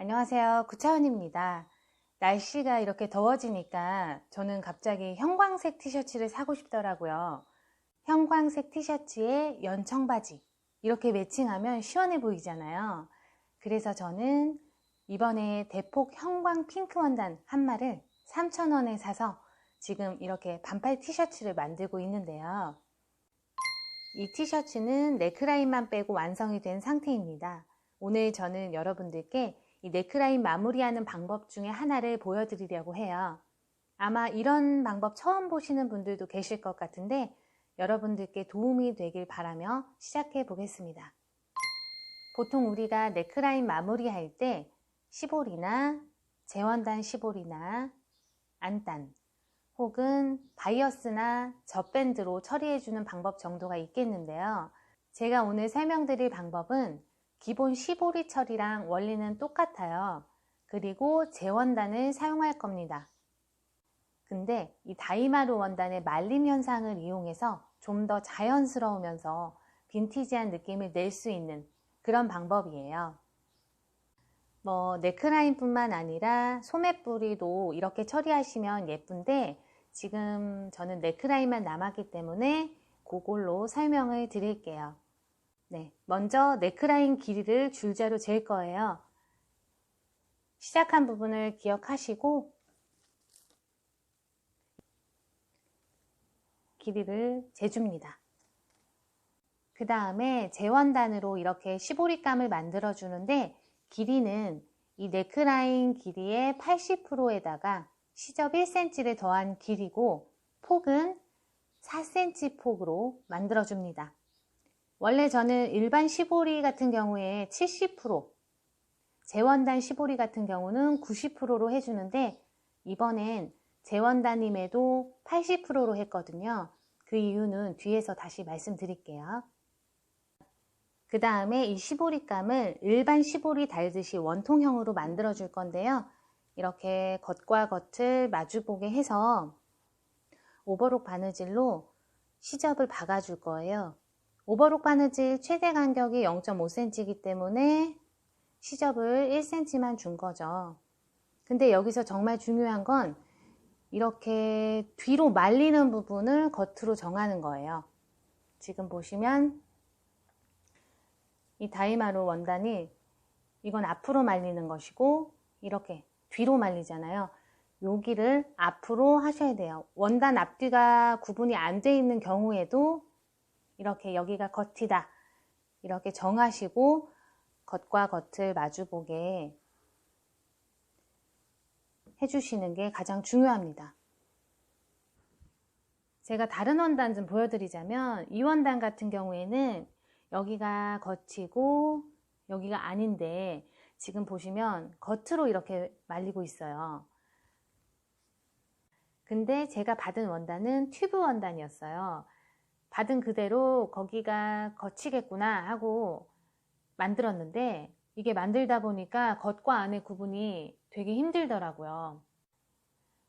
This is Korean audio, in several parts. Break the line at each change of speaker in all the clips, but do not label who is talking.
안녕하세요. 구차원입니다. 날씨가 이렇게 더워지니까 저는 갑자기 형광색 티셔츠를 사고 싶더라고요. 형광색 티셔츠에 연청바지. 이렇게 매칭하면 시원해 보이잖아요. 그래서 저는 이번에 대폭 형광 핑크 원단 한 마를 3,000원에 사서 지금 이렇게 반팔 티셔츠를 만들고 있는데요. 이 티셔츠는 네크라인만 빼고 완성이 된 상태입니다. 오늘 저는 여러분들께 이 네크라인 마무리하는 방법 중에 하나를 보여드리려고 해요. 아마 이런 방법 처음 보시는 분들도 계실 것 같은데 여러분들께 도움이 되길 바라며 시작해 보겠습니다. 보통 우리가 네크라인 마무리할 때 시볼이나 재원단 시볼이나 안단 혹은 바이어스나 젖밴드로 처리해주는 방법 정도가 있겠는데요. 제가 오늘 설명드릴 방법은 기본 시보리 처리랑 원리는 똑같아요. 그리고 재원단을 사용할 겁니다. 근데 이 다이마루 원단의 말림 현상을 이용해서 좀 더 자연스러우면서 빈티지한 느낌을 낼 수 있는 그런 방법이에요. 뭐 네크라인 뿐만 아니라 소매뿌리도 이렇게 처리하시면 예쁜데 지금 저는 네크라인만 남았기 때문에 그걸로 설명을 드릴게요. 네, 먼저 네크라인 길이를 줄자로 잴 거예요. 시작한 부분을 기억하시고 길이를 재줍니다. 그 다음에 재원단으로 이렇게 시보리감을 만들어 주는데 길이는 이 네크라인 길이의 80%에다가 시접 1cm를 더한 길이고 폭은 4cm 폭으로 만들어 줍니다. 원래 저는 일반 시보리 같은 경우에 70% 재원단 시보리 같은 경우는 90%로 해주는데 이번엔 재원단임에도 80%로 했거든요. 그 이유는 뒤에서 다시 말씀드릴게요. 그 다음에 이 시보리감을 일반 시보리 달듯이 원통형으로 만들어 줄 건데요. 이렇게 겉과 겉을 마주보게 해서 오버록 바느질로 시접을 박아 줄 거예요. 오버록 바느질 최대 간격이 0.5cm이기 때문에 시접을 1cm만 준 거죠. 근데 여기서 정말 중요한 건 이렇게 뒤로 말리는 부분을 겉으로 정하는 거예요. 지금 보시면 이 다이마루 원단이 이건 앞으로 말리는 것이고 이렇게 뒤로 말리잖아요. 여기를 앞으로 하셔야 돼요. 원단 앞뒤가 구분이 안 돼 있는 경우에도 이렇게 여기가 겉이다. 이렇게 정하시고 겉과 겉을 마주보게 해주시는 게 가장 중요합니다. 제가 다른 원단 좀 보여드리자면 이 원단 같은 경우에는 여기가 겉이고 여기가 아닌데 지금 보시면 겉으로 이렇게 말리고 있어요. 근데 제가 받은 원단은 튜브 원단이었어요. 받은 그대로 거기가 겉이겠구나 하고 만들었는데 이게 만들다 보니까 겉과 안의 구분이 되게 힘들더라고요.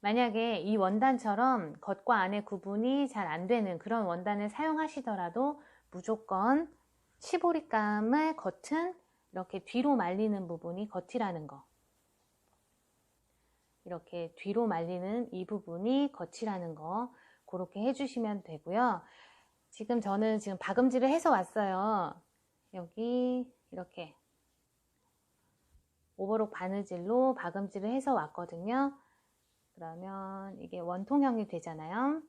만약에 이 원단처럼 겉과 안의 구분이 잘 안 되는 그런 원단을 사용하시더라도 무조건 시보리감을 겉은 이렇게 뒤로 말리는 부분이 겉이라는 거. 이렇게 뒤로 말리는 이 부분이 겉이라는 거 그렇게 해주시면 되고요. 지금 저는 지금 박음질을 해서 왔어요. 여기 이렇게 오버록 바느질로 박음질을 해서 왔거든요. 그러면 이게 원통형이 되잖아요.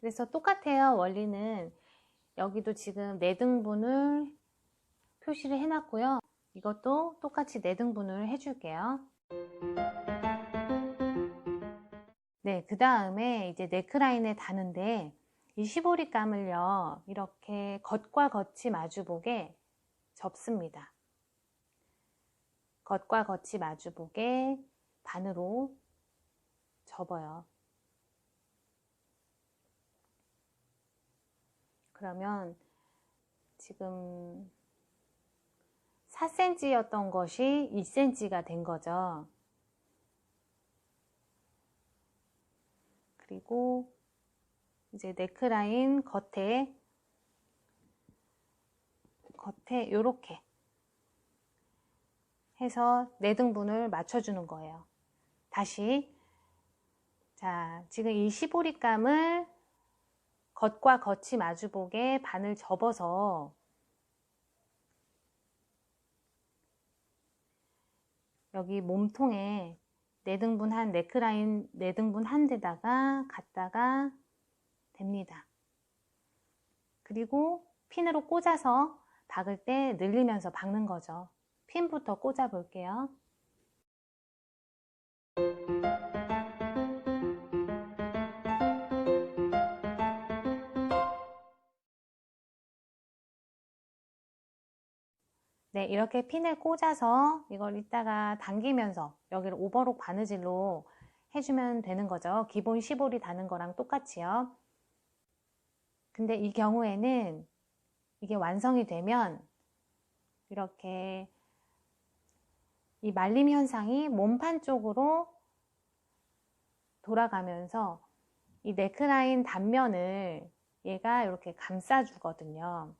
그래서 똑같아요. 원리는 여기도 지금 4등분을 표시를 해놨고요. 이것도 똑같이 4등분을 해줄게요. 네, 그 다음에 이제 네크라인에 다는데 이 시보리감을요, 이렇게 겉과 겉이 마주보게 접습니다. 겉과 겉이 마주보게 반으로 접어요. 그러면 지금 4cm였던 것이 2cm가 된 거죠. 그리고 이제 네크라인 겉에 겉에 이렇게 해서 네 등분을 맞춰주는 거예요. 다시 자 지금 이 시보리감을 겉과 겉이 마주보게 반을 접어서 여기 몸통에 네 등분 한 네크라인 네 등분 한 데다가 갖다가 댑니다. 그리고 핀으로 꽂아서 박을 때 늘리면서 박는 거죠. 핀부터 꽂아 볼게요. 네, 이렇게 핀을 꽂아서 이걸 이따가 당기면서 여기를 오버록 바느질로 해주면 되는 거죠. 기본 시볼이 다는 거랑 똑같이요. 근데 이 경우에는 이게 완성이 되면 이렇게 이 말림 현상이 몸판 쪽으로 돌아가면서 이 네크라인 단면을 얘가 이렇게 감싸주거든요.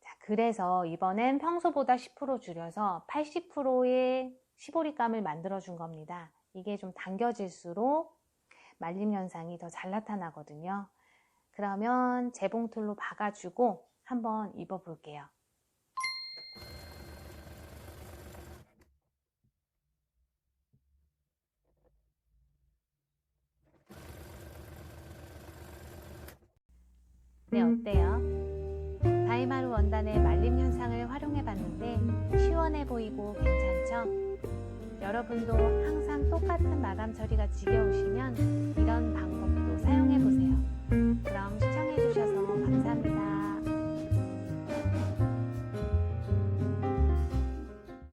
자, 그래서 이번엔 평소보다 10% 줄여서 80%의 시보리감을 만들어 준 겁니다. 이게 좀 당겨질수록 말림 현상이 더 잘 나타나거든요. 그러면 재봉틀로 박아주고 한번 입어 볼게요. 네, 어때요? 다이마루 원단의 말림 현상을 활용해 봤는데 시원해 보이고 괜찮죠? 여러분도 항상 똑같은 마감 처리가 지겨우시면 이런 방법